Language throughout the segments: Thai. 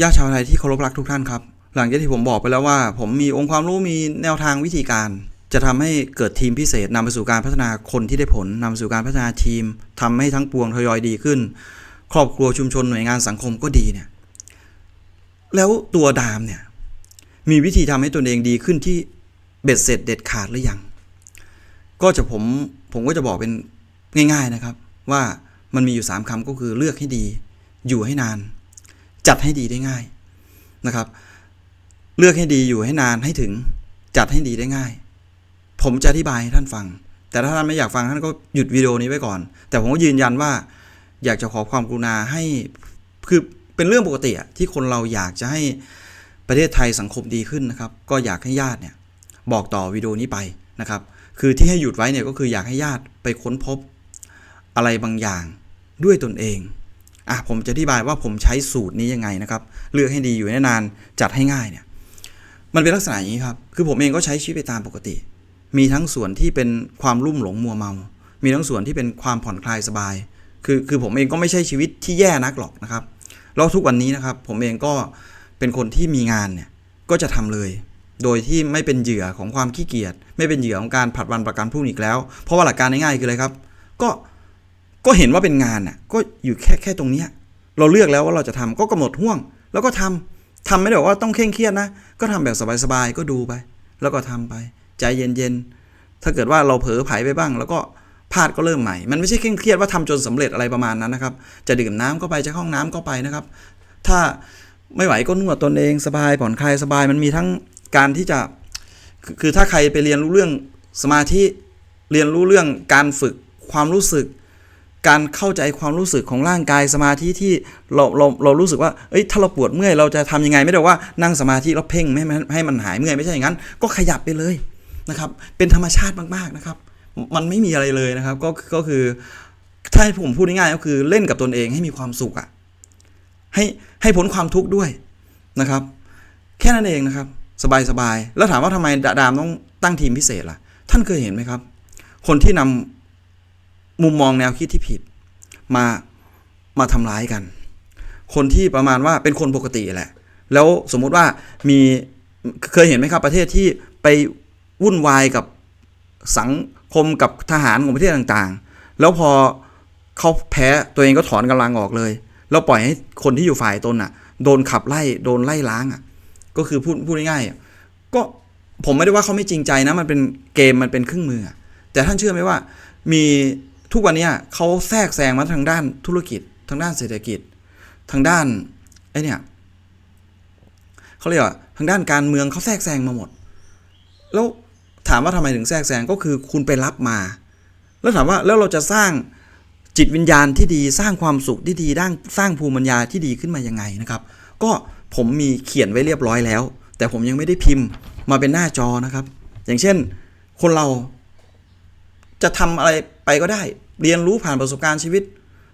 ญาติชาวไทยที่เคารพรักทุกท่านครับ หลังจากที่ผมบอกไปแล้วว่า ผมมีองค์ความรู้มีแนวทางวิธีการ จะทำให้เกิดทีมพิเศษนำไปสู่การพัฒนาคนที่ได้ผลนำไปสู่การพัฒนาทีมทำให้ทั้งปวงทยอยดีขึ้น ครอบครัวชุมชนหน่วยงานสังคมก็ดีเนี่ยแล้วตัวดามเนี่ยมีวิธีทำให้ตนเองดีขึ้นที่เบ็ดเสร็จเด็ดขาดหรือยัง ก็จะผมผมก็จะบอกเป็นง่าย ๆนะครับ ว่ามันมีอยู่ 3คำก็คือเลือกให้ดี อยู่ให้นาน จัดให้ดีได้ง่ายนะครับ เลือกให้ดีอยู่ให้นานให้ถึงจัดให้ดีได้ง่าย ผมจะอธิบายให้ท่านฟัง แต่ถ้าท่านไม่อยากฟังท่านก็หยุดวิดีโอนี้ไว้ก่อน แต่ผมก็ยืนยันว่า อยากจะขอความกรุณาให้คือเป็นเรื่องปกติอะที่คนเราอยากจะให้ประเทศไทยสังคมดีขึ้นนะครับ ก็อยากให้ญาติเนี่ยบอกต่อวิดีโอนี้ไปนะครับ คือที่ให้หยุดไว้เนี่ยก็คืออยากให้ญาติไปค้นพบอะไรบางอย่างด้วยตนเอง อะผมจะอธิบายว่าผมใช้สูตรนี้ยังไงนะครับ เลือกให้ดีอยู่ให้นานจัดให้ง่ายเนี่ยมันเป็นลักษณะอย่างนี้ครับ คือผมเองก็ใช้ชีวิตไปตามปกติ มีทั้งส่วนที่เป็นความรุ่มหลงมัวเมา มีทั้งส่วนที่เป็นความผ่อนคลายสบาย คือคือผมเองก็ไม่ใช่ชีวิตที่แย่นักหรอกนะครับ แล้วทุกวันนี้นะครับผมเองก็เป็นคนที่มีงานเนี่ยก็จะทำเลย โดยที่ไม่เป็นเหยื่อของความขี้เกียจ ไม่เป็นเหยื่อของการผัดวันประกันพรุ่งอีกแล้ว เพราะว่าหลักการง่ายๆคืออะไรครับ ก็ ก็เห็นว่าเป็นงานน่ะ ก็อยู่แค่แค่ตรงเนี้ยเราเลือกแล้วว่าเราจะทำก็กำหนดห่วง แล้วก็ทำทำไม่ได้บอกว่าต้องเคร่งเครียดนะ ก็ทำแบบสบายๆก็ดูไป แล้วก็ทำไป ใจเย็นๆ ถ้าเกิดว่าเราเผลอไผลไปบ้าง แล้วก็พลาดก็เริ่มใหม่ มันไม่ใช่เคร่งเครียดว่าทำจนสำเร็จอะไรประมาณนั้นนะครับ จะดื่มน้ำก็ไปจะเข้าห้องน้ำก็ไปนะครับ ถ้าไม่ไหวก็นวดตนเองสบายผ่อนคลายสบายมันมีทั้งการที่จะคือถ้าใครไปเรียนรู้เรื่องสมาธิเรียนรู้เรื่องการฝึกความรู้สึก การเข้าใจความรู้สึกของร่างกายสมาธิที่เราเราเรารู้สึกว่าเอ้ยถ้าเราปวดเมื่อยเราจะทำยังไงไม่ได้ว่านั่งสมาธิแล้วเพ่งไม่ให้มันให้มันหายเมื่อยไม่ใช่อย่างนั้น ก็ขยับไปเลยนะครับ เป็นธรรมชาติมากๆนะครับ มันไม่มีอะไรเลยนะครับ ก็ก็คือถ้าให้ผมพูดง่ายๆก็คือเล่นกับตนเองให้มีความสุขอะให้ให้พ้นความทุกข์ด้วยนะครับ แค่นั้นเองนะครับ สบายๆแล้วถามว่าทำไมดาดามต้องตั้งทีมพิเศษล่ะ ท่านเคยเห็นไหมครับ คนที่นำ มุมมองแนวคิดที่ผิด มามาทำร้ายกัน คนที่ประมาณว่าเป็นคนปกติแหละ แล้วสมมุติว่ามีเคยเห็นไหมครับประเทศที่ไปวุ่นวายกับสังคมกับทหารของประเทศต่างๆ แล้วพอเขาแพ้ตัวเองก็ถอนกำลังออกเลย แล้วปล่อยให้คนที่อยู่ฝ่ายตนอะ โดนขับไล่โดนไล่ล้างอะ ก็คือพูดพูดง่ายๆก็ผมไม่ได้ว่าเขาไม่จริงใจนะ มันเป็นเกมมันเป็นเครื่องมือ แต่ท่านเชื่อไหมว่ามี ทุกวันนี้เขาแทรกแซงมาทางด้านธุรกิจ ทางด้านเศรษฐกิจ ทางด้านไอ้เนี่ยเขาเรียกว่าทางด้านการเมืองเขาแทรกแซงมาหมด แล้วถามว่าทำไมถึงแทรกแซงก็คือคุณไปรับมา แล้วถามว่าแล้วเราจะสร้างจิตวิญญาณที่ดีสร้างความสุขที่ดีด้านสร้างภูมิปัญญาที่ดีขึ้นมายังไงนะครับ ก็ผมมีเขียนไว้เรียบร้อยแล้ว แต่ผมยังไม่ได้พิมพ์มาเป็นหน้าจอนะครับ อย่างเช่น คนเราจะทำอะไรไปก็ได้ เรียนรู้ผ่านประสบการณ์ชีวิต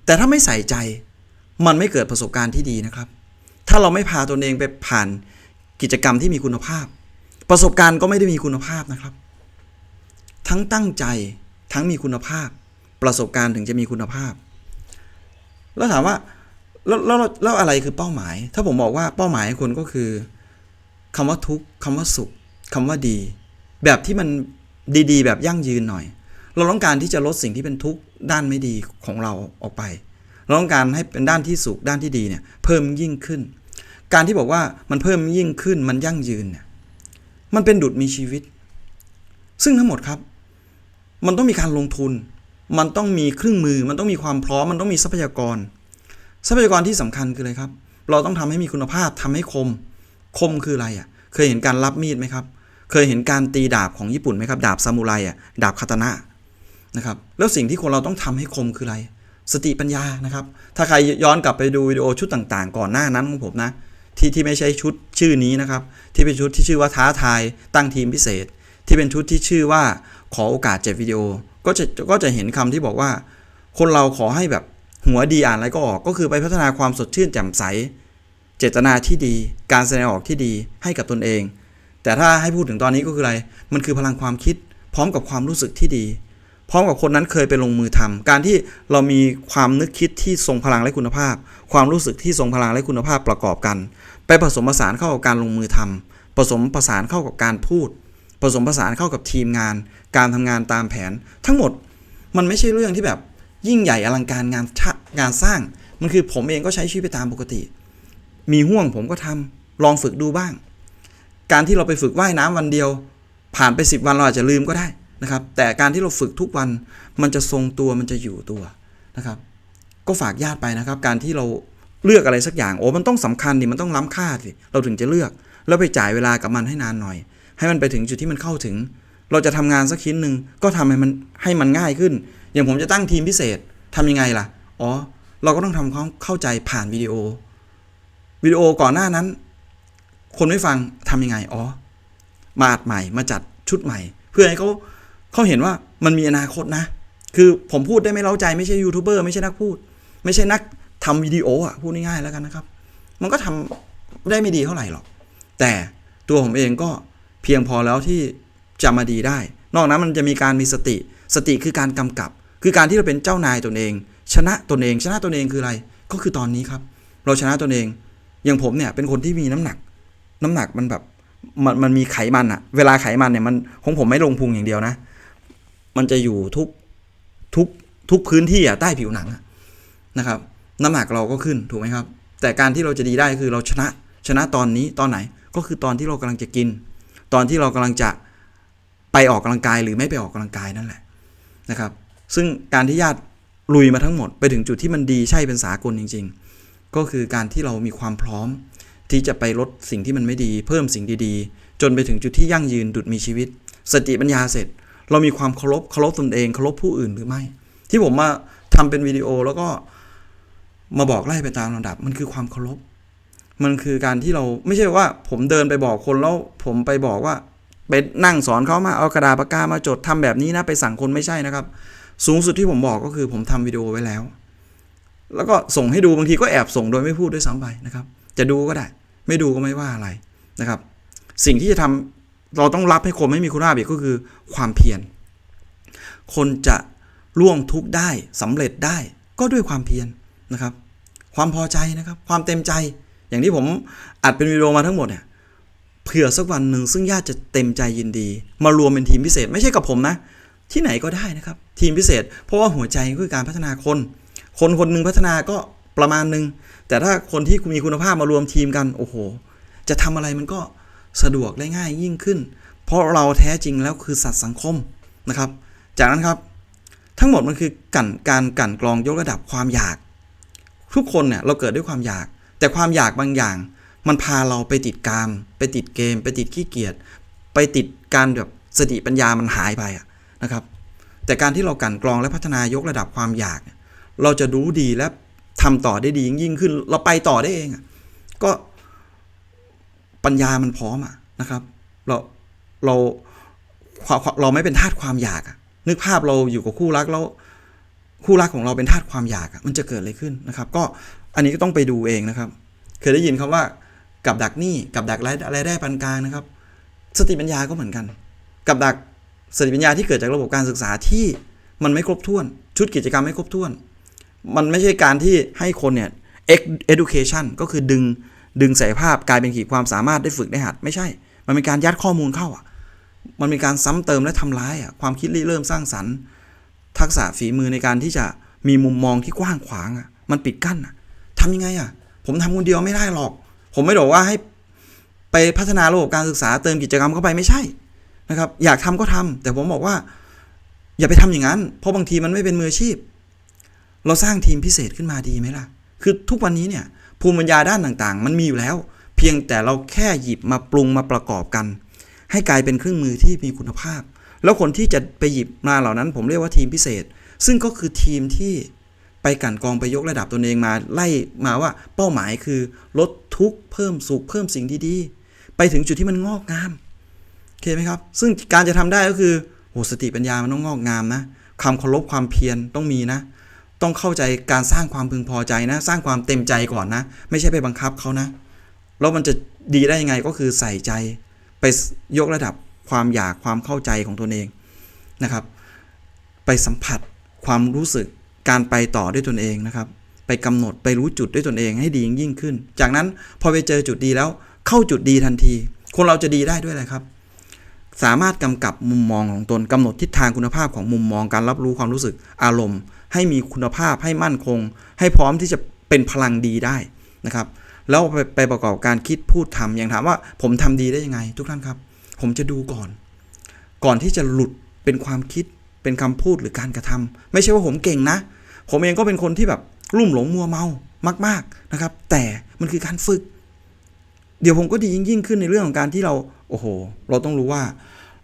แต่ถ้าไม่ใส่ใจ มันไม่เกิดประสบการณ์ที่ดีนะครับ ถ้าเราไม่พาตนเองไปผ่านกิจกรรมที่มีคุณภาพ ประสบการณ์ก็ไม่ได้มีคุณภาพนะครับ ทั้งตั้งใจทั้งมีคุณภาพ ประสบการณ์ถึงจะมีคุณภาพ แล้วถามว่าแล้วแล้วแล้วอะไรคือเป้าหมาย ถ้าผมบอกว่าเป้าหมายคุณก็คือคำว่าทุกข์คำว่าสุขคำว่าดี แบบที่มันดีๆ แบบยั่งยืนหน่อย เราต้องการที่จะลดสิ่งที่เป็นทุกข์ด้านไม่ดีของเราออกไป เราต้องการให้เป็นด้านที่สุขด้านที่ดีเนี่ยเพิ่มยิ่งขึ้น การที่บอกว่ามันเพิ่มยิ่งขึ้นมันยั่งยืนเนี่ยมันเป็นดุจมีชีวิต ซึ่งทั้งหมดครับ มันต้องมีการลงทุน มันต้องมีเครื่องมือ มันต้องมีความพร้อม มันต้องมีทรัพยากร ทรัพยากรที่สำคัญคืออะไรครับ เราต้องทำให้มีคุณภาพทำให้คม คมคืออะไรอะ เคยเห็นการรับมีดไหมครับ เคยเห็นการตีดาบของญี่ปุ่นไหมครับ ดาบซามูไรอะ ดาบคาตานะ นะครับแล้วสิ่งที่คนเราต้องทำให้คมคืออะไร สติปัญญานะครับ ถ้าใครย้อนกลับไปดูวิดีโอชุดต่างๆ ก่อนหน้านั้นของผมนะที่ที่ไม่ใช่ชุดชื่อนี้นะครับ ที่เป็นชุดที่ชื่อว่าท้าทายตั้งทีมพิเศษ ที่เป็นชุดที่ชื่อว่าขอโอกาสเจ็ดวิดีโอ ก็จะก็จะเห็นคำที่บอกว่า คนเราขอให้แบบหัวดีอ่านอะไรก็ออกก็คือไปพัฒนาความสดชื่นแจ่มใส เจตนาที่ดี การแสดงออกที่ดีให้กับตนเอง แต่ถ้าให้พูดถึงตอนนี้ก็คืออะไร มันคือพลังความคิดพร้อมกับความรู้สึกที่ดี พร้อมกับคนนั้นเคยไปลงมือทำการที่เรามีความนึกคิดที่ทรงพลังและคุณภาพ ความรู้สึกที่ทรงพลังและคุณภาพประกอบกัน ไปผสมผสานเข้ากับการลงมือทำผสมผสานเข้ากับการพูด ผสมผสานเข้ากับทีมงาน การทำงานตามแผน ทั้งหมดมันไม่ใช่เรื่องที่แบบยิ่งใหญ่อลังการงานชะงานสร้าง มันคือผมเองก็ใช้ชีวิตไปตามปกติ มีห่วงผมก็ทำลองฝึกดูบ้าง การที่เราไปฝึกว่ายน้ำวันเดียว ผ่านไป 10 วันเราอาจจะลืมก็ได้ นะครับ แต่การที่เราฝึกทุกวันมันจะทรงตัวมันจะอยู่ตัวนะครับ ก็ฝากญาติไปนะครับ การที่เราเลือกอะไรสักอย่างโอ้มันต้องสำคัญดิมันต้องล้ำค่าสิเราถึงจะเลือก แล้วไปจ่ายเวลากับมันให้นานหน่อย ให้มันไปถึงจุดที่มันเข้าถึง เราจะทำงานสักชิ้นหนึ่งก็ทำให้มันให้มันง่ายขึ้น อย่างผมจะตั้งทีมพิเศษทำยังไงล่ะอ๋อเราก็ต้องทำความเข้าใจผ่านวิดีโอวิดีโอก่อนหน้านั้น คนไม่ฟังทำยังไงอ๋อมาอัดใหม่มาจัดชุดใหม่ เพื่อให้เขา เขาเห็นว่ามันมีอนาคตนะ คือผมพูดได้ไม่เล้าใจไม่ใช่ยูทูบเบอร์ไม่ใช่นักพูด ไม่ใช่นักทำวิดีโออะพูดง่ายๆแล้วกันนะครับ มันก็ทำได้ไม่ดีเท่าไหร่หรอก แต่ตัวผมเองก็เพียงพอแล้วที่จะมาดีได้ นอกนั้นมันจะมีการมีสติ สติคือการกำกับ คือการที่เราเป็นเจ้านายตนเอง ชนะตนเอง ชนะตนเองคืออะไร ก็คือตอนนี้ครับ เราชนะตนเอง อย่างผมเนี่ยเป็นคนที่มีน้ำหนัก น้ำหนักมันแบบมันมันมีไขมันอะเวลาไขมันเนี่ยมันของผมไม่ลงพุงอย่างเดียวนะ มันจะอยู่ทุกทุกทุกพื้นที่อะใต้ผิวหนังนะครับ น้ำหนักเราก็ขึ้นถูกไหมครับ แต่การที่เราจะดีได้คือเราชนะชนะตอนนี้ตอนไหนก็คือตอนที่เรากำลังจะกิน ตอนที่เรากำลังจะไปออกกำลังกายหรือไม่ไปออกกำลังกายนั่นแหละนะครับ ซึ่งการที่ญาติลุยมาทั้งหมดไปถึงจุดที่มันดีใช่เป็นสากลจริง ๆ ก็คือการที่เรามีความพร้อม ที่จะไปลดสิ่งที่มันไม่ดี เพิ่มสิ่งดีๆ จนไปถึงจุดที่ยั่งยืนดุดมีชีวิต สติปัญญาเสร็จ เรามีความเคารพเคารพตนเองเคารพผู้อื่นหรือไม่ ที่ผมมาทำเป็นวิดีโอแล้วก็มาบอกไล่ไปตามลำดับ มันคือความเคารพมันคือการที่เราไม่ใช่ว่า ผมเดินไปบอกคนแล้วผมไปบอกว่าไปนั่งสอนเขามาเอากระดาษปากกามาจดทำแบบนี้นะไปสั่งคนไม่ใช่นะครับ สูงสุดที่ผมบอกก็คือผมทำวิดีโอไว้แล้ว แล้วก็ส่งให้ดูบางทีก็แอบส่งโดยไม่พูดด้วยซ้ำไปนะครับ จะดูก็ได้ ไม่ดูก็ไม่ว่าอะไรนะครับ สิ่งที่จะทำ เราต้องรับให้คนไม่มีคุณภาพอีกก็คือความเพียร คนจะล่วงทุกได้สำเร็จได้ก็ด้วยความเพียรนะครับ ความพอใจนะครับ ความเต็มใจ อย่างที่ผมอัดเป็นวิดีโอมาทั้งหมดเนี่ยเผื่อสักวันหนึ่งซึ่งญาติจะเต็มใจยินดี มารวมเป็นทีมพิเศษไม่ใช่กับผมนะ ที่ไหนก็ได้นะครับ ทีมพิเศษ เพราะว่าหัวใจคือการพัฒนาคน คนคนหนึ่งพัฒนาก็ประมาณหนึ่งแต่ถ้าคนที่มีคุณภาพมารวมทีมกันโอ้โห จะทำอะไรมันก็ สะดวกได้ง่ายยิ่งขึ้น เพราะเราแท้จริงแล้วคือสัตว์สังคมนะครับ จากนั้นครับ ทั้งหมดมันคือกันการกันกรองยกระดับความอยาก ทุกคนเนี่ยเราเกิดด้วยความอยาก แต่ความอยากบางอย่าง มันพาเราไปติดกาม ไปติดเกม ไปติดขี้เกียจไปติดการแบบสติปัญญามันหายไปนะครับ แต่การที่เรากันกรองและพัฒนายกระดับความอยาก เราจะรู้ดีและทำต่อได้ดียิ่งขึ้น เราไปต่อได้เองก็ ปัญญามันพร้อมอะนะครับ เราเราเราไม่เป็นทาสความอยากอะนึกภาพเราอยู่กับคู่รักแล้วคู่รักของเราเป็นทาสความอยากอะมันจะเกิดอะไรขึ้นนะครับ ก็อันนี้ก็ต้องไปดูเองนะครับ เคยได้ยินคำว่ากับดักหนี้กับดักรายรายได้ปานกลางนะครับ สติปัญญาก็เหมือนกัน กับดักสติปัญญาที่เกิดจากระบบการศึกษาที่มันไม่ครบถ้วน ชุดกิจกรรมไม่ครบถ้วน มันไม่ใช่การที่ให้คนเนี่ย education ก็คือดึง ดึงศักยภาพกลายเป็นขีดความสามารถได้ฝึกได้หัด ไม่ใช่ มันเป็นการยัดข้อมูลเข้าอะ มันเป็นการซ้ำเติมและทำร้ายอะความคิดริเริ่มสร้างสรรค์ ทักษะฝีมือในการที่จะมีมุมมองที่กว้างขวางอะ มันปิดกั้นอะทำยังไงอะ ผมทำคนเดียวไม่ได้หรอก ผมไม่บอกว่าให้ไปพัฒนาระบบการศึกษาเติมกิจกรรมเข้าไปไม่ใช่นะครับ อยากทำก็ทำแต่ผมบอกว่า อย่าไปทำอย่างนั้น เพราะบางทีมันไม่เป็นมืออาชีพ เราสร้างทีมพิเศษขึ้นมาดีไหมล่ะ คือทุกวันนี้เนี่ย ภูมิปัญญาด้านต่างๆ มันมีอยู่แล้ว เพียงแต่เราแค่หยิบมาปรุงมาประกอบกัน ให้กลายเป็นเครื่องมือที่มีคุณภาพ แล้วคนที่จะไปหยิบมาเหล่านั้น ผมเรียกว่าทีมพิเศษ ซึ่งก็คือทีมที่ไปกันกรองไปยกระดับตนเองมาไล่มาว่าเป้าหมายคือลดทุกข์เพิ่มสุขเพิ่มสิ่งดีๆ ไปถึงจุดที่มันงอกงามโอเคไหมครับ ซึ่งการจะทำได้ก็คือโหสติปัญญามันต้องงอกงามนะความเคารพความเพียรต้องมีนะ ต้องเข้าใจการสร้างความพึงพอใจนะ สร้างความเต็มใจก่อนนะ ไม่ใช่ไปบังคับเขานะ แล้วมันจะดีได้ยังไงก็คือใส่ใจไปยกระดับความอยากความเข้าใจของตนเองนะครับ ไปสัมผัสความรู้สึกการไปต่อด้วยตนเองนะครับ ไปกำหนดไปรู้จุดด้วยตนเองให้ดียิ่งขึ้น จากนั้นพอไปเจอจุดดีแล้วเข้าจุดดีทันที คนเราจะดีได้ด้วยอะไรครับ สามารถกำกับมุมมองของตนกำหนดทิศทางคุณภาพของมุมมองการรับรู้ความรู้สึกอารมณ์ ให้มีคุณภาพให้มั่นคง ให้พร้อมที่จะเป็นพลังดีได้นะครับ แล้วไปไปประกอบการคิดพูดทำอย่างถามว่าผมทำดีได้ยังไง ทุกท่านครับ ผมจะดูก่อน ก่อนที่จะหลุดเป็นความคิดเป็นคำพูดหรือการกระทำไม่ใช่ว่าผมเก่งนะ ผมเองก็เป็นคนที่แบบลุ่มหลงมัวเมามาก ๆนะครับ แต่มันคือการฝึก เดี๋ยวผมก็ดียิ่งยิ่งขึ้นในเรื่องของการที่เราโอ้โห เราต้องรู้ว่า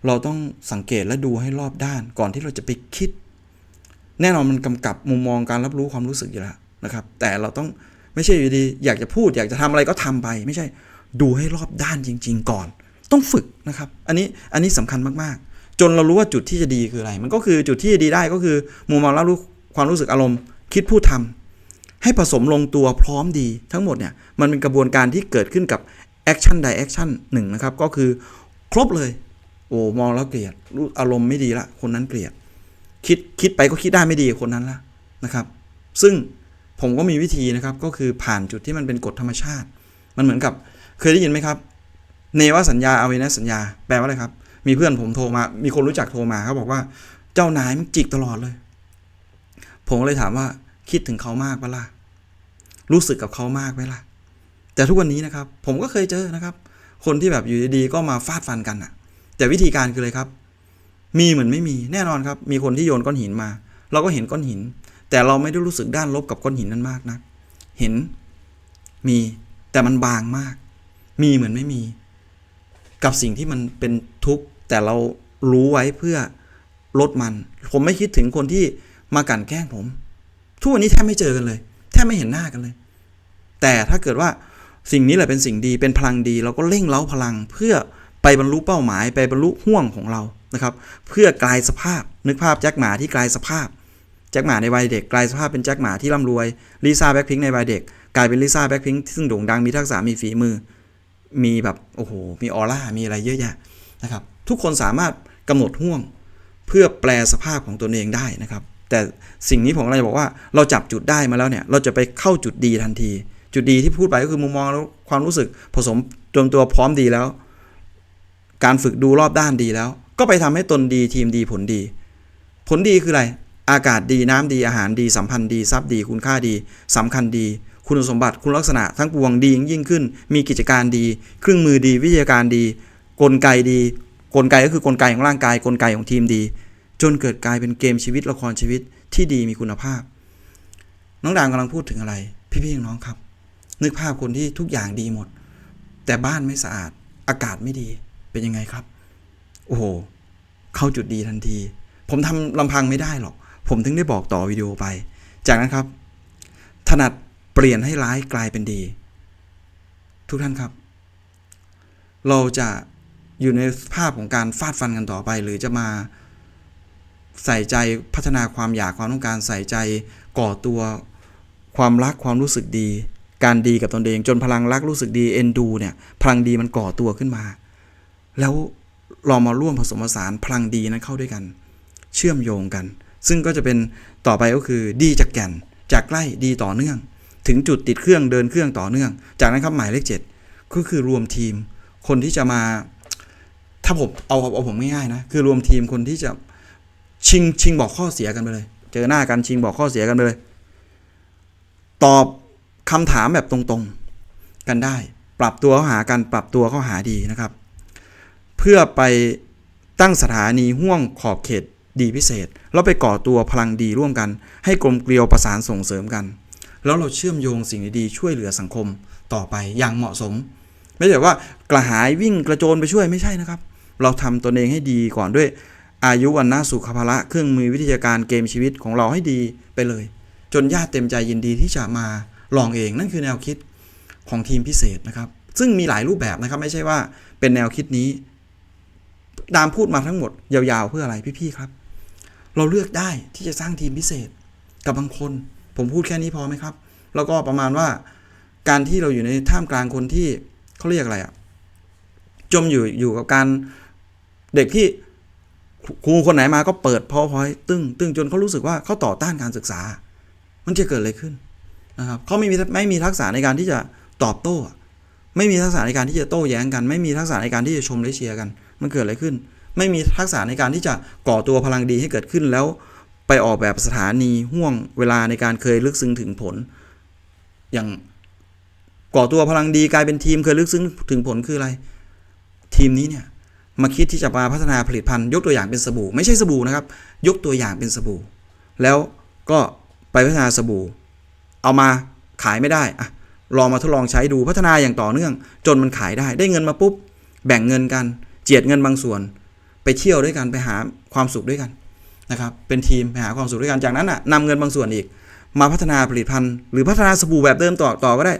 เราต้องสังเกตและดูให้รอบด้าน ก่อนที่เราจะไปคิด แน่นอนมันกำกับมุมมองการรับรู้ความรู้สึกอยู่แล้วนะครับ แต่เราต้องไม่ใช่อยู่ดี อยากจะพูดอยากจะทำอะไรก็ทำไป ไม่ใช่ดูให้รอบด้านจริง ๆ ก่อน ต้องฝึกนะครับ อันนี้อันนี้สำคัญมากๆ จนเรารู้ว่าจุดที่จะดีคืออะไร มันก็คือจุดที่จะดีได้ก็คือ มุมมองรับรู้ความรู้สึกอารมณ์ คิดพูดทำให้ผสมลงตัวพร้อมดีทั้งหมดเนี่ยมันเป็นกระบวนการที่เกิดขึ้นกับแอคชั่นใดแอคชั่นหนึ่งนะครับก็คือครบเลย โอ้มองแล้วเกลียดรู้อารมณ์ไม่ดีละคนนั้นเกลียด คิดคิดไปก็คิดได้ไม่ดีคนนั้นละนะครับ ซึ่งผมก็มีวิธีนะครับก็คือผ่านจุดที่มันเป็นกฎธรรมชาติ มันเหมือนกับเคยได้ยินไหมครับ เนวสัญญาอเวนะสัญญา แปลว่าอะไรครับ มีเพื่อนผมโทรมา มีคนรู้จักโทรมาเขาบอกว่าเจ้านายมันจิกตลอดเลย ผมเลยถามว่าคิดถึงเขามากปะล่ะรู้สึกกับเขามากไหมล่ะ แต่ทุกวันนี้นะครับ ผมก็เคยเจอนะครับ คนที่แบบอยู่ดีๆก็มาฟาดฟันกันอะแต่วิธีการคืออะไรครับ มีเหมือนไม่มีแน่นอนครับ มีคนที่โยนก้อนหินมา เราก็เห็นก้อนหิน แต่เราไม่ได้รู้สึกด้านลบกับก้อนหินนั้นมากนะเห็นมีแต่มันบางมาก มีเหมือนไม่มี กับสิ่งที่มันเป็นทุกข์แต่เรารู้ไว้เพื่อลดมัน ผมไม่คิดถึงคนที่มากั่นแกล้งผม ทุกวันนี้แทบไม่เจอกันเลย แทบไม่เห็นหน้ากันเลย แต่ถ้าเกิดว่าสิ่งนี้แหละเป็นสิ่งดีเป็นพลังดี เราก็เร่งเล้าพลังเพื่อไปบรรลุเป้าหมายไปบรรลุห่วงของเรา นะครับเพื่อกลายสภาพนึกภาพแจ็คหมาที่กลายสภาพแจ็คหมาในวัยเด็ก กลายสภาพเป็นแจ็คหมาที่ร่ำรวยลิซ่าแบ็คพิงในวัยเด็ก กลายเป็นลิซ่าแบ็คพิงซึ่งโด่งดังมีทักษะมีฝีมือ มีแบบโอ้โหมีออร่ามีอะไรเยอะแยะนะครับทุกคนสามารถกำหนดห่วง เพื่อแปลสภาพของตนเองได้นะครับ แต่สิ่งนี้ผมกำลังจะบอกว่าเราจับจุดได้มาแล้วเนี่ยเราจะไปเข้าจุดดีทันที จุดดีที่พูดไปก็คือมุมมองแล้วความรู้สึกผสมจนตัวพร้อมดีแล้ว การฝึกดูรอบด้านดีแล้ว ก็ไปทำให้ตนดีทีมดีผลดี ผลดีคืออะไร อากาศดีน้ำดีอาหารดี สัมพันธ์ดีทรัพย์ดีคุณค่าดีสำคัญดี คุณสมบัติคุณลักษณะทั้งปวงดียิ่งขึ้น มีกิจการดี เครื่องมือดีวิทยาการดี กลไกดี กลไกก็คือกลไกของร่างกาย กลไกของทีมดี จนเกิดกลายเป็นเกมชีวิตละครชีวิตที่ดีมีคุณภาพ น้องดามกำลังพูดถึงอะไร พี่ๆน้องครับ นึกภาพคนที่ทุกอย่างดีหมด แต่บ้านไม่สะอาดอากาศไม่ดีเป็นยังไงครับ โอ้โห เข้าจุดดีทันที ผมทำลำพังไม่ได้หรอก ผมถึงได้บอกต่อวิดีโอไป จากนั้นครับ ถนัดเปลี่ยนให้ร้ายกลายเป็นดี ทุกท่านครับ เราจะอยู่ในภาพของการฟาดฟันกันต่อไป หรือจะมาใส่ใจพัฒนาความอยากความต้องการใส่ใจก่อตัวความรักความรู้สึกดี การดีกับตนเอง จนพลังรักรู้สึกดีเอ็นดูเนี่ยพลังดีมันก่อตัวขึ้นมา แล้ว เรามาร่วมผสมผสานพลังดีนั้นเข้าด้วยกัน เชื่อมโยงกัน ซึ่งก็จะเป็นต่อไปก็คือดีจากแก่น จากใกล้ดีต่อเนื่อง ถึงจุดติดเครื่องเดินเครื่องต่อเนื่อง จากนั้นครับหมายเลขเจ็ดก็คือรวมทีม คนที่จะมา ถ้าผมเอาเอาผมง่ายๆนะคือรวมทีมคนที่จะชิงชิงบอกข้อเสียกันไปเลย เจอหน้ากันชิงบอกข้อเสียกันไปเลย ตอบคำถามแบบตรงๆกันได้ ปรับตัวเข้าหากันปรับตัวเข้าหาดีนะครับ เพื่อไปตั้งสถานีห่วงขอบเขตดีพิเศษ แล้วไปก่อตัวพลังดีร่วมกัน ให้กลมเกลียวประสานส่งเสริมกัน แล้วเราเชื่อมโยงสิ่งดีๆช่วยเหลือสังคมต่อไปอย่างเหมาะสม ไม่ใช่ว่ากระหายวิ่งกระโจนไปช่วยไม่ใช่นะครับ เราทำตนเองให้ดีก่อนด้วย อายุวันนาสุขภาระเครื่องมือวิทยาการเกมชีวิตของเราให้ดีไปเลย จนญาติเต็มใจยินดีที่จะมาลองเองนั่นคือแนวคิดของทีมพิเศษนะครับ ซึ่งมีหลายรูปแบบนะครับไม่ใช่ว่าเป็นแนวคิดนี้ ดามพูดมาทั้งหมด ยาวๆ เพื่ออะไรพี่ๆครับ เราเลือกได้ที่จะสร้างทีมพิเศษกับบางคน ผมพูดแค่นี้พอไหมครับ แล้วก็ประมาณว่าการที่เราอยู่ในท่ามกลางคนที่เขาเรียกอะไรอะจมอยู่อยู่กับการเด็กที่ครูคนไหนมาก็เปิดพอพอยตึ้งตึ้งจนเขารู้สึกว่าเขาต่อต้านการศึกษา มันจะเกิดอะไรขึ้นนะครับเขาไม่มีไม่มีทักษะในการที่จะตอบโต้ ไม่มีทักษะในการที่จะโต้แย้งกัน ไม่มีทักษะในการที่จะชมและเชียร์กัน มันเกิดอะไรขึ้น ไม่มีทักษะในการที่จะก่อตัวพลังดีให้เกิดขึ้นแล้วไปออกแบบสถานีห่วงเวลาในการเคยลึกซึ้งถึงผล อย่างก่อตัวพลังดีกลายเป็นทีมเคยลึกซึ้งถึงผลคืออะไร ทีมนี้เนี่ยมาคิดที่จะมาพัฒนาผลิตภัณฑ์ยกตัวอย่างเป็นสบู่ ไม่ใช่สบู่นะครับ ยกตัวอย่างเป็นสบู่ แล้วก็ไปพัฒนาสบู่ เอามาขายไม่ได้อะลองมาทดลองใช้ดูพัฒนาอย่างต่อเนื่อง จนมันขายได้ ได้เงินมาปุ๊บ แบ่งเงินกัน เจียดเงินบางส่วน ไปเที่ยวด้วยกันไปหาความสุขด้วยกันนะครับเป็นทีมไปหาความสุขด้วยกันจากนั้นอะนำเงินบางส่วนอีก มาพัฒนาผลิตภัณฑ์ หรือพัฒนาสบู่แบบเดิมต่อต่อก็ได้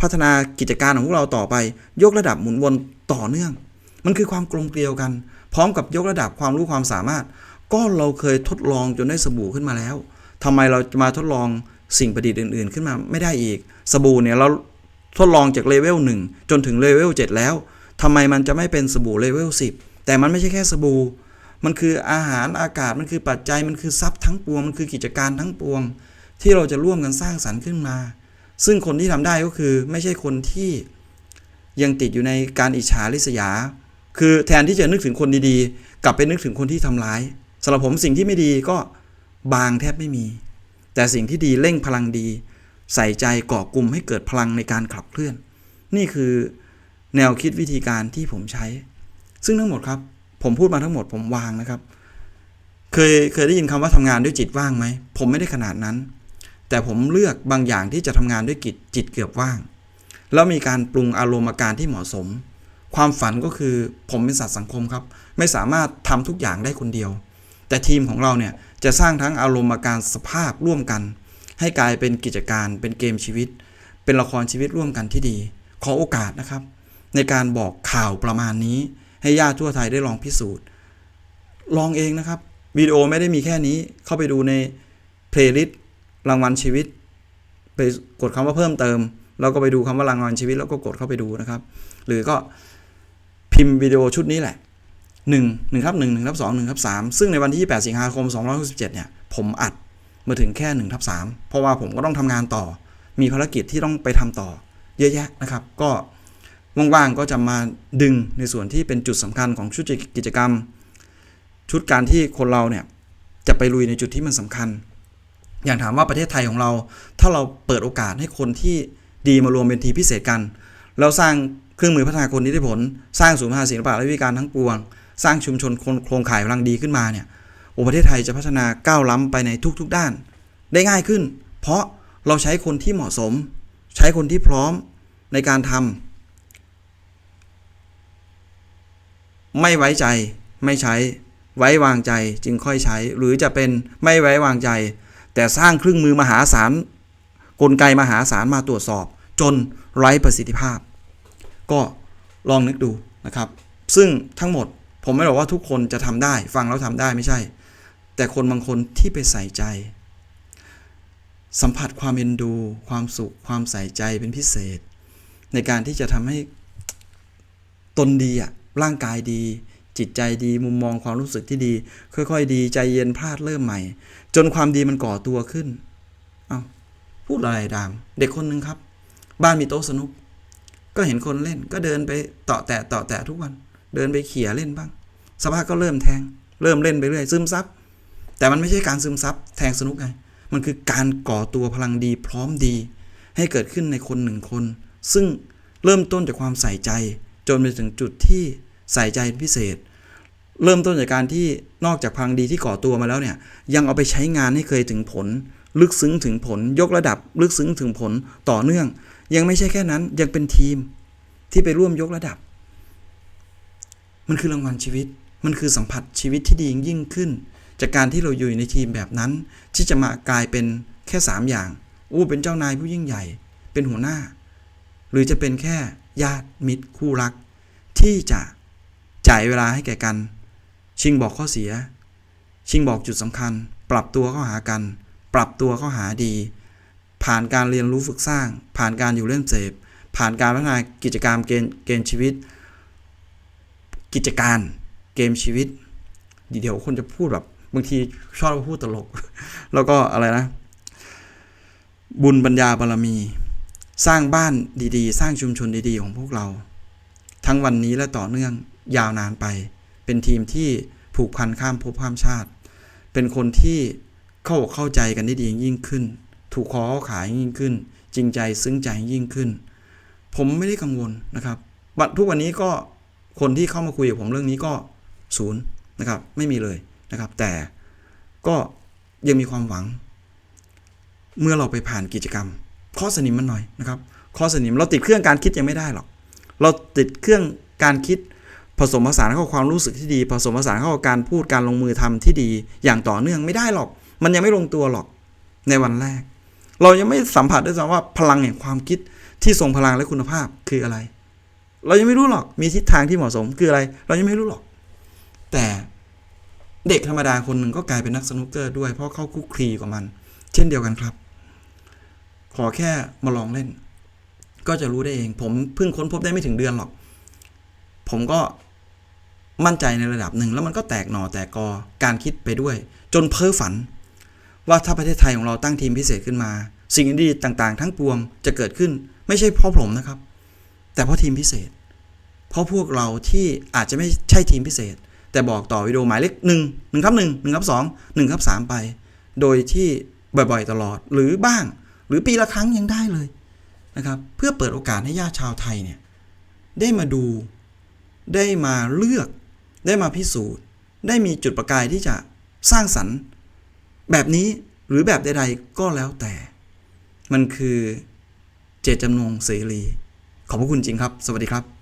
พัฒนากิจการของพวกเราต่อไป ยกระดับหมุนวนต่อเนื่อง มันคือความกลมเกลียวกัน พร้อมกับยกระดับความรู้ความสามารถ ก็เราเคยทดลองจนได้สบู่ขึ้นมาแล้วทำไมเราจะมาทดลองสิ่งประดิษฐ์อื่น ๆ ขึ้นมาไม่ได้อีก สบู่เนี่ยเราทดลองจากเลเวล1จนถึงเลเวล7แล้ว ทำไมมันจะไม่เป็นสบู่เลเวล10 แต่มันไม่ใช่แค่สบู่ มันคืออาหารอากาศ มันคือปัจจัย มันคือทรัพย์ทั้งปวง มันคือกิจการทั้งปวง ที่เราจะร่วมกันสร้างสรรค์ขึ้นมา ซึ่งคนที่ทำได้ก็คือไม่ใช่คนที่ยังติดอยู่ในการอิจฉาริษยา คือแทนที่จะนึกถึงคนดีๆ กลับไปนึกถึงคนที่ทำร้ายสำหรับผมสิ่งที่ไม่ดีก็บางแทบไม่มี แต่สิ่งที่ดีเร่งพลังดี ใส่ใจก่อกลุ่มให้เกิดพลังในการขับเคลื่อน นี่คือ แนวคิดวิธีการที่ผมใช้ ซึ่งทั้งหมดครับ ผมพูดมาทั้งหมดผมวางนะครับ เคยเคยได้ยินคำว่าทำงานด้วยจิตว่างไหม ผมไม่ได้ขนาดนั้น แต่ผมเลือกบางอย่างที่จะทำงานด้วยจิตจิตเกือบว่าง แล้วมีการปรุงอารมณ์อาการที่เหมาะสม ความฝันก็คือผมเป็นสัตว์สังคมครับ ไม่สามารถทำทุกอย่างได้คนเดียว แต่ทีมของเราเนี่ยจะสร้างทั้งอารมณ์อาการสภาพร่วมกัน ให้กลายเป็นกิจการ เป็นเกมชีวิต เป็นละครชีวิตร่วมกันที่ดี ขอโอกาสนะครับ ในการบอกข่าวประมาณนี้ ให้ญาติทั่วไทยได้ลองพิสูจน์ ลองเองนะครับวิดีโอไม่ได้มีแค่นี้เข้าไปดูในเพลย์ลิสต์รางวัลชีวิต ไปกดคำว่าเพิ่มเติม แล้วก็ไปดูคำว่ารางวัลชีวิต แล้วก็กดเข้าไปดูนะครับ หรือก็พิมพ์วิดีโอชุดนี้แหละ1 1ทับ1 1ทับ2 1ทับ3ซึ่งในวันที่28สิงหาคม 2567เนี่ย ผมอัดมาถึงแค่1ทับ3เพราะว่าผมก็ต้องทำงานต่อ มีภารกิจที่ต้องไปทำต่อ เยอะแยะนะครับ ก็ ว่างๆก็จะมาดึงในส่วนที่เป็นจุดสำคัญของชุดกิจกรรม ชุดการที่คนเราเนี่ยจะไปลุยในจุดที่มันสำคัญ อย่างถามว่าประเทศไทยของเรา ถ้าเราเปิดโอกาสให้คนที่ดีมารวมเป็นทีพิเศษกันแล้วสร้างเครื่องมือพัฒนาคนที่ได้ผล สร้างศูนย์พัฒนาศิลปะและวิธีการทั้งปวง สร้างชุมชนโครงข่ายพลังดีขึ้นมาเนี่ยโอ้ประเทศไทยจะพัฒนาก้าวล้ำไปในทุก ๆด้าน ได้ง่ายขึ้น เพราะเราใช้คนที่เหมาะสม ใช้คนที่พร้อมในการทำ ไม่ไว้ใจ ไม่ใช้ ไว้วางใจจึงค่อยใช้ หรือจะเป็นไม่ไว้วางใจ แต่สร้างเครื่องมือมหาศาลกลไกมหาศาลมาตรวจสอบ จนไร้ประสิทธิภาพ ก็ลองนึกดูนะครับ ซึ่งทั้งหมดผมไม่บอกว่าทุกคนจะทำได้ ฟังแล้วทำได้ไม่ใช่ แต่คนบางคนที่ไปใส่ใจ สัมผัสความเอ็นดู ความสุข ความใส่ใจเป็นพิเศษ ในการที่จะทำให้ตนดีอะร่างกายดี จิตใจดีมุมมองความรู้สึกที่ดี ค่อย ๆ ดีใจเย็นพลาดเริ่มใหม่ จนความดีมันก่อตัวขึ้น เอาพูดอะไรดามเด็กคนหนึ่งครับ บ้านมีโต๊ะสนุก ก็เห็นคนเล่นก็เดินไปเตาะแตะเตาะแตะทุกวัน เดินไปเขี่ยเล่นบ้างสภาพก็เริ่มแทง เริ่มเล่นไปเรื่อยซึมซับแต่มันไม่ใช่การซึมซับแทงสนุกไงมันคือการก่อตัวพลังดีพร้อมดี ให้เกิดขึ้นในคนหนึ่งคน ซึ่งเริ่มต้นจากความใส่ใจ จนไปถึงจุดที่ใส่ใจเป็นพิเศษ เริ่มต้นจากการที่นอกจากพังดีที่ก่อตัวมาแล้วเนี่ย ยังเอาไปใช้งานให้เคยถึงผล ลึกซึ้งถึงผล ยกระดับ ลึกซึ้งถึงผลต่อเนื่อง ยังไม่ใช่แค่นั้นยังเป็นทีมที่ไปร่วมยกระดับ มันคือรางวัลชีวิต มันคือสัมผัสชีวิตที่ดียิ่งขึ้น จากการที่เราอยู่ในทีมแบบนั้น ที่จะมากลายเป็นแค่ 3 อย่างอู้เป็นเจ้านายผู้ยิ่งใหญ่ เป็นหัวหน้า หรือจะเป็นแค่ ญาติมิตรคู่รัก ที่จะจ่ายเวลาให้แก่กัน ชิงบอกข้อเสีย ชิงบอกจุดสำคัญ ปรับตัวเข้าหากัน ปรับตัวเข้าหาดี ผ่านการเรียนรู้ฝึกสร้าง ผ่านการอยู่เล่นเสพ ผ่านการพัฒนากิจกรรมเกณฑ์เกณฑ์ชีวิต กิจการเกมชีวิตเดี๋ยวคนจะพูดแบบบางทีชอบพูดตลก แล้วก็อะไรนะ บุญปัญญาบารมี สร้างบ้านดีๆ สร้างชุมชนดีๆ ของพวกเรา ทั้งวันนี้และต่อเนื่องยาวนานไป เป็นทีมที่ผูกพันข้ามภพข้ามชาติ เป็นคนที่เข้าเข้าใจกันได้ดียิ่งขึ้น ถูกคอขายยิ่งขึ้น จริงใจซึ้งใจยิ่งขึ้น ผมไม่ได้กังวลนะครับวันทุกวันนี้ก็คนที่เข้ามาคุยกับผมเรื่องนี้ก็ศูนย์นะครับไม่มีเลยนะครับ แต่ก็ยังมีความหวัง เมื่อเราไปผ่านกิจกรรม ข้อสนิมมันหน่อยนะครับข้อสนิมเราติดเครื่องการคิดยังไม่ได้หรอก เราติดเครื่องการคิดผสมผสานเข้าความรู้สึกที่ดี ผสมผสานเข้าการพูดการลงมือทำที่ดีอย่างต่อเนื่องไม่ได้หรอก มันยังไม่ลงตัวหรอกในวันแรก เรายังไม่สัมผัสได้ซ้ำว่าพลังแห่งความคิดที่ทรงพลังและคุณภาพคืออะไร เรายังไม่รู้หรอกมีทิศทางที่เหมาะสมคืออะไร เรายังไม่รู้หรอก แต่เด็กธรรมดาคนหนึ่งก็กลายเป็นนักสนุกเกอร์ด้วยเพราะเข้าคุกคลีกับมัน เช่นเดียวกันครับ ขอแค่มาลองเล่น ก็จะรู้ได้เอง ผมเพิ่งค้นพบได้ไม่ถึงเดือนหรอก ผมก็มั่นใจในระดับหนึ่ง แล้วมันก็แตกหน่อแตกกอการคิดไปด้วย จนเพ้อฝัน ว่าถ้าประเทศไทยของเราตั้งทีมพิเศษขึ้นมา สิ่งดีๆต่างๆ ทั้งปวงจะเกิดขึ้นไม่ใช่เพราะผมนะครับ แต่เพราะทีมพิเศษ เพราะพวกเราที่อาจจะไม่ใช่ทีมพิเศษ แต่บอกต่อวิดีโอหมายเลขหนึ่งหนึ่งครับหนึ่งหนึ่งครับสองหนึ่งครับสามไป โดยที่บ่อยๆ ตลอดหรือบ้าง หรือปีละครั้งยังได้เลยนะครับเพื่อเปิดโอกาสให้ญาติชาวไทยเนี่ยได้มาดูได้มาเลือกได้มาพิสูจน์ ได้มีจุดประกายที่จะสร้างสรรค์ แบบนี้หรือแบบใดๆก็แล้วแต่ มันคือเจตจำนงเสรี ขอบพระคุณจริงครับ สวัสดีครับ